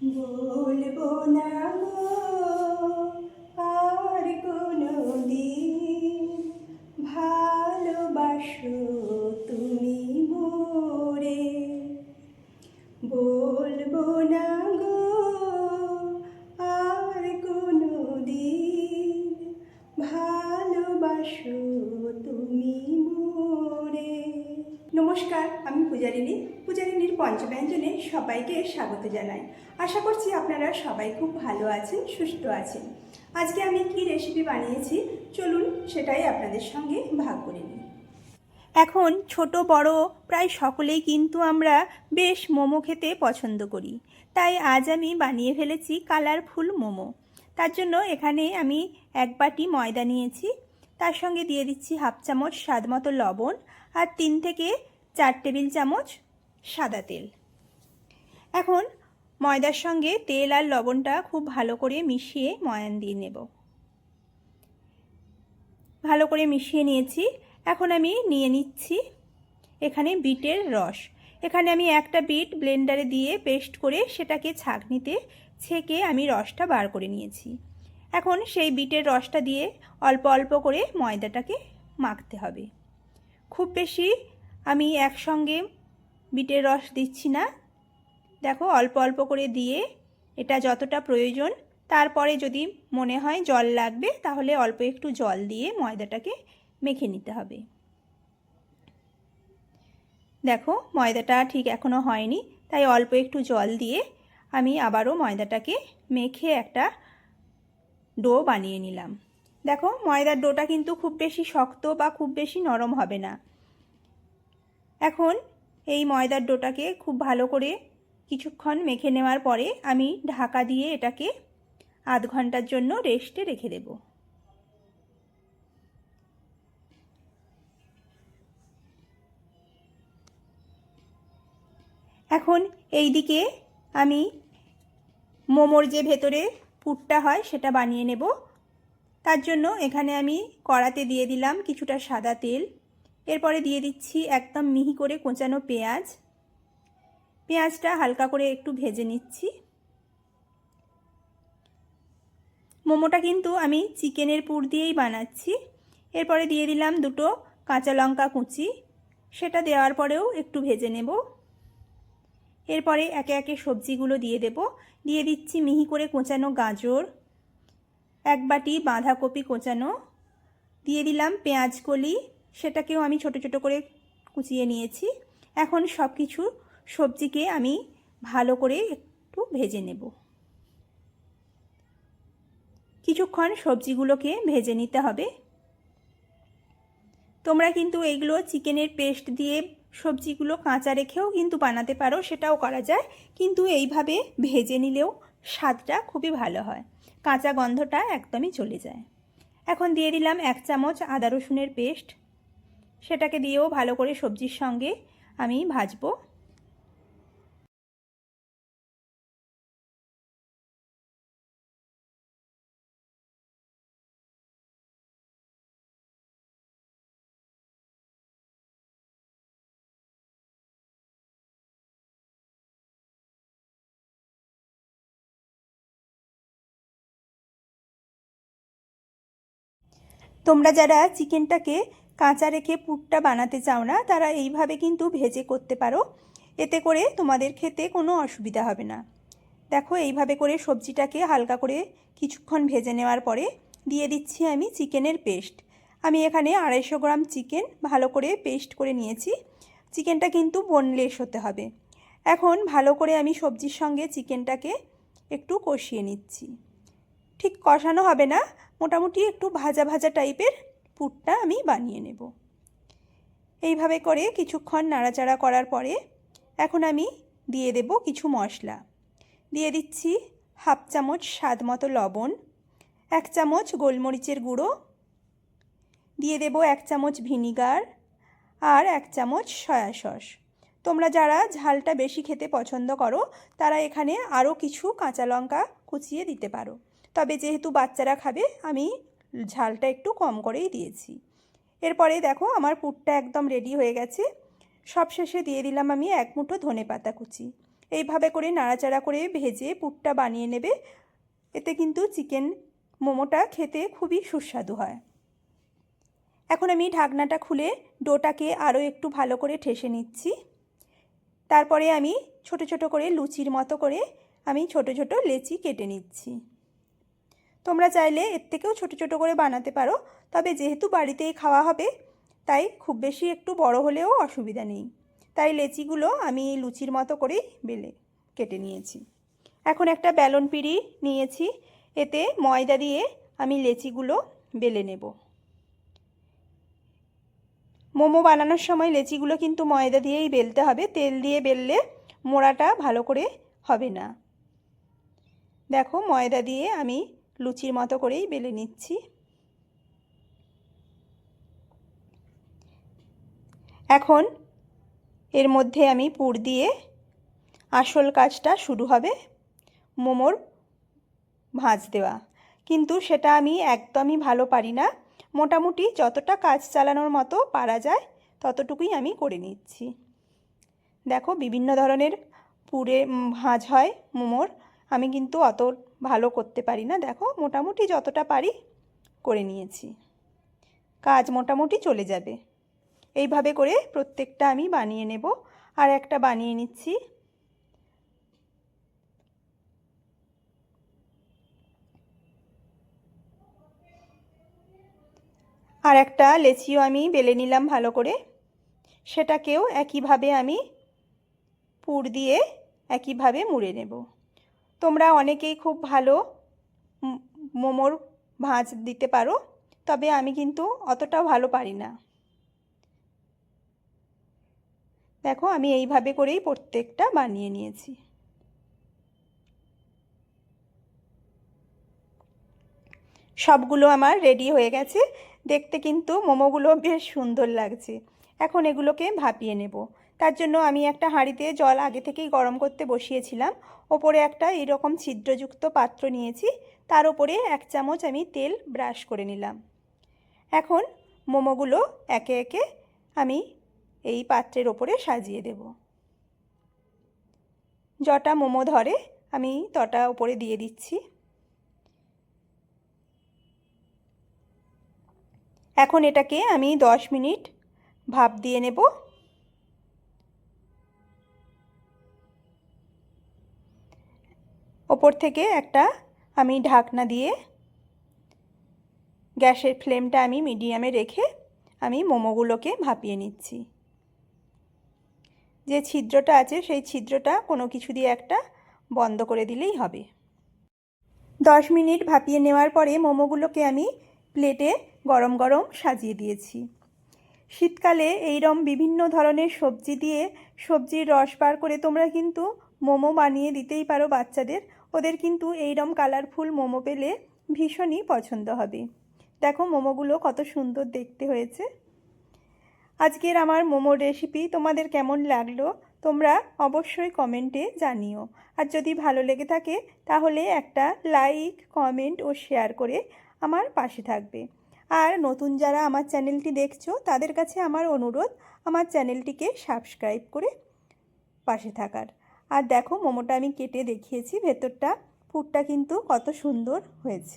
বলব না আর কোনো দিন ভালোবাসো তুমি মোরে বলব না আমি পূজারিনী পূজারিনীর পঞ্চব্যঞ্জনে সবাইকে স্বাগত জানাই। আশা করছি আপনারা সবাই খুব ভালো আছেন, সুস্থ আছেন। আজকে আমি কি রেসিপি বানিয়েছি, চলুন সেটাই আপনাদের সঙ্গে ভাগ করে নিই। এখন ছোট, বড়, প্রায় সকলেই কিন্তু আমরা বেশ মোমো খেতে পছন্দ করি। তাই আজ আমি বানিয়ে ফেলেছি কালারফুল মোমো। তার জন্য এখানে আমি এক বাটি ময়দা নিয়েছি। তার সঙ্গে দিয়ে দিচ্ছি হাফ চামচ স্বাদ মতো লবণ আর তিন থেকে চার টেবিল চামচ সাদা তেল। এখন ময়দার সঙ্গে তেল আর লবণটা খুব ভালো করে মিশিয়ে ময়ান দিয়ে নেব। ভালো করে মিশিয়ে নিয়েছি। এখন আমি নিয়ে নিচ্ছি এখানে বিটের রস। এখানে আমি একটা বিট ব্লেন্ডারে দিয়ে পেস্ট করে সেটাকে ছাঁকনিতে ছেঁকে আমি রসটা বার করে নিয়েছি। এখন সেই বিটের রসটা দিয়ে অল্প অল্প করে ময়দাটাকে মাখতে হবে। খুব বেশি আমি একসঙ্গে বিটের রস দিচ্ছি না। দেখো, অল্প অল্প করে দিয়ে এটা যতটা প্রয়োজন, তারপরে যদি মনে হয় জল লাগবে, তাহলে অল্প একটু জল দিয়ে ময়দাটাকে মেখে নিতে হবে। দেখো, ময়দাটা ঠিক এখনও হয়নি, তাই অল্প একটু জল দিয়ে আমি আবারও ময়দাটাকে মেখে একটা ডো বানিয়ে নিলাম। দেখো, ময়দার ডোটা কিন্তু খুব বেশি শক্ত বা খুব বেশি নরম হবে না। এখন এই ময়দার ডোটাকে খুব ভালো করে কিছুক্ষণ মেখে নেওয়ার পরে আমি ঢাকা দিয়ে এটাকে আধ ঘণ্টার জন্য রেস্টে রেখে দেব। এখন এই দিকে আমি মোমোর যে ভেতরে পুরটা হয় সেটা বানিয়ে নেব। তার জন্য এখানে আমি কড়াতে দিয়ে দিলাম কিছুটা সাদা তেল। এরপরে দিয়ে দিচ্ছি একদম মিহি করে কোঁচানো পেঁয়াজ। পেঁয়াজটা হালকা করে একটু ভেজে নিচ্ছি। মোমোটা কিন্তু আমি চিকেনের পুর দিয়েই বানাচ্ছি। এরপরে দিয়ে দিলাম দুটো কাঁচা লঙ্কা কুচি। সেটা দেওয়ার পরেও একটু ভেজে নেব। এরপরে একে একে সবজিগুলো দিয়ে দেব। দিয়ে দিচ্ছি মিহি করে কোঁচানো গাজর। এক বাটি বাঁধাকপি কোঁচানো। দিয়ে দিলাম পেঁয়াজ কলি। সেটাকেও আমি ছোট ছোট করে কুচিয়ে নিয়েছি। এখন সব কিছু সবজিকে আমি ভালো করে একটু ভেজে নেব। কিছুক্ষণ সবজিগুলোকে ভেজে নিতে হবে। তোমরা কিন্তু এইগুলো চিকেনের পেস্ট দিয়ে সবজিগুলো কাঁচা রেখেও কিন্তু বানাতে পারো, সেটাও করা যায়। কিন্তু এইভাবে ভেজে নিলেও স্বাদটা খুবই ভালো হয়। কাঁচা গন্ধটা একদমই চলে যায়। এখন দিয়ে দিলাম এক চামচ আদা রসুনের পেস্ট। সেটাকে দিয়েও ভালো করে সবজির সঙ্গে আমি ভাজবো। তোমরা যারা চিকেনটাকে কাঁচা রেখে পুরটা বানাতে চাও না, তারা এইভাবে কিন্তু ভেজে করতে পারো। এতে করে তোমাদের খেতে কোনো অসুবিধা হবে না। দেখো, এইভাবে করে সবজিটাকে হালকা করে কিছুক্ষণ ভেজে নেওয়ার পরে দিয়ে দিচ্ছি আমি চিকেনের পেস্ট। আমি এখানে আড়াইশো গ্রাম চিকেন ভালো করে পেস্ট করে নিয়েছি। চিকেনটা কিন্তু বোনলেস হতে হবে। এখন ভালো করে আমি সবজির সঙ্গে চিকেনটাকে একটু কষিয়ে নিচ্ছি। ঠিক কষানো হবে না, মোটামুটি একটু ভাজা ভাজা টাইপের পুরটা আমি বানিয়ে নেব। এইভাবে করে কিছুক্ষণ নাড়াচাড়া করার পরে এখন আমি দিয়ে দেব কিছু মশলা। দিয়ে দিচ্ছি হাফ চামচ স্বাদ মতো লবণ, এক চামচ গোলমরিচের গুঁড়ো, দিয়ে দেব এক চামচ ভিনিগার আর এক চামচ সয়া সস। তোমরা যারা ঝালটা বেশি খেতে পছন্দ করো, তারা এখানে আরও কিছু কাঁচা লঙ্কা কুচিয়ে দিতে পারো। তবে যেহেতু বাচ্চারা খাবে, আমি ঝালটা একটু কম করেই দিয়েছি। এরপরে দেখো আমার পুরটা একদম রেডি হয়ে গেছে। সবশেষে দিয়ে দিলাম আমি এক মুঠো ধনে পাতা কুচি। এইভাবে করে নাড়াচাড়া করে ভেজে পুরটা বানিয়ে নেবে। এতে কিন্তু চিকেন মোমোটা খেতে খুবই সুস্বাদু হয়। এখন আমি ঢাকনাটা খুলে ডোটাকে আরও একটু ভালো করে ঠেসে নিচ্ছি। তারপরে আমি ছোট ছোট করে লুচির মতো করে আমি ছোট ছোট লেচি কেটে নিচ্ছি। তোমরা চাইলে এর থেকেও ছোট ছোট করে বানাতে পারো। তবে যেহেতু বাড়িতেই খাওয়া হবে, তাই খুব বেশি একটু বড় হলেও অসুবিধা নেই। তাই লেচিগুলো আমি লুচির মতো করেই বেলে, কেটে নিয়েছি। এখন একটা ব্যালন পিড়ি নিয়েছি, এতে ময়দা দিয়ে আমি লেচিগুলো বেলে নেব। মোমো বানানোর সময় লেচিগুলো কিন্তু ময়দা দিয়েই বেলতে হবে, তেল দিয়ে বেললে মোড়াটা ভালো করে হবে না। দেখো ময়দা দিয়ে আমি লুচির মতো করেই বেলে নিচ্ছি। এখন এর মধ্যে আমি পুর দিয়ে আসল কাজটা শুরু হবে মোমোর ভাঁজ দেওয়া। কিন্তু সেটা আমি একদমই ভালো পারি না। মোটামুটি যতটা কাজ চালানোর মতো পারা যায়, ততটুকুই আমি করে নিচ্ছি। দেখো, বিভিন্ন ধরনের পুরে ভাঁজ হয় মোমোর। আমি কিন্তু অত ভালো করতে পারি না। দেখো, মোটামুটি যতটা পারি করে নিয়েছি। কাজ মোটামুটি চলে যাবে। এইভাবে করে প্রত্যেকটা আমি বানিয়ে নেব। আর একটা বানিয়ে নিচ্ছি। আর একটা লেচিও আমি বেলে নিলাম ভালো করে। সেটাকেও একইভাবে আমি পুর দিয়ে একইভাবে মুড়ে নেব। তোমরা অনেকেই খুব ভালো মোমোর ভাঁজ দিতে পারো, তবে আমি কিন্তু অতটাও ভালো পারি না। দেখো, আমি এইভাবে করেই প্রত্যেকটা বানিয়ে নিয়েছি। সবগুলো আমার রেডি হয়ে গেছে। দেখতে কিন্তু মোমোগুলো বেশ সুন্দর লাগছে। এখন এগুলোকে ভাপিয়ে নেব। তার জন্য আমি একটা হাঁড়িতে জল আগে থেকেই গরম করতে বসিয়েছিলাম। ওপরে একটা এরকম ছিদ্রযুক্ত পাত্র নিয়েছি। তার উপরে এক চামচ আমি তেল ব্রাশ করে নিলাম। এখন মোমোগুলো একে একে আমি এই পাত্রের ওপরে সাজিয়ে দেব। জটা মোমো ধরে আমি তটা ওপরে দিয়ে দিচ্ছি। এখন এটাকে আমি দশ মিনিট ভাপ দিয়ে নেব। ওপর থেকে একটা আমি ঢাকনা দিয়ে গ্যাসের ফ্লেমটা আমি মিডিয়ামে রেখে আমি মোমোগুলোকে ভাপিয়ে নিচ্ছি। যে ছিদ্রটা আছে, সেই ছিদ্রটা কোনো কিছু দিয়ে একটা বন্ধ করে দিলেই হবে। দশ মিনিট ভাপিয়ে নেওয়ার পরে মোমোগুলোকে আমি প্লেটে গরম গরম সাজিয়ে দিয়েছি। শীতকালে এইরম বিভিন্ন ধরনের সবজি দিয়ে সবজির রস বার করে তোমরা কিন্তু মোমো বানিয়ে দিতেই পারো বাচ্চাদের ওদের কিন্তু এইরম কালারফুল মোমো পেলে ভীষণই পছন্দ হবে। দেখো মোমোগুলো কত সুন্দর দেখতে হয়েছে। আজকের আমার মোমোর রেসিপি তোমাদের কেমন লাগল তোমরা অবশ্যই কমেন্টে জানিও। আর যদি ভালো লেগে থাকে তাহলে একটা লাইক কমেন্ট ও শেয়ার করে আমার পাশে থাকবে। আর নতুন যারা আমার চ্যানেলটি দেখছ তাদের কাছে আমার অনুরোধ, আমার চ্যানেলটিকে সাবস্ক্রাইব করে পাশে থাকার। আর দেখো মোমোটা আমি কেটে দেখিয়েছি ভেতরটা পুরটা কিন্তু কত সুন্দর হয়েছে।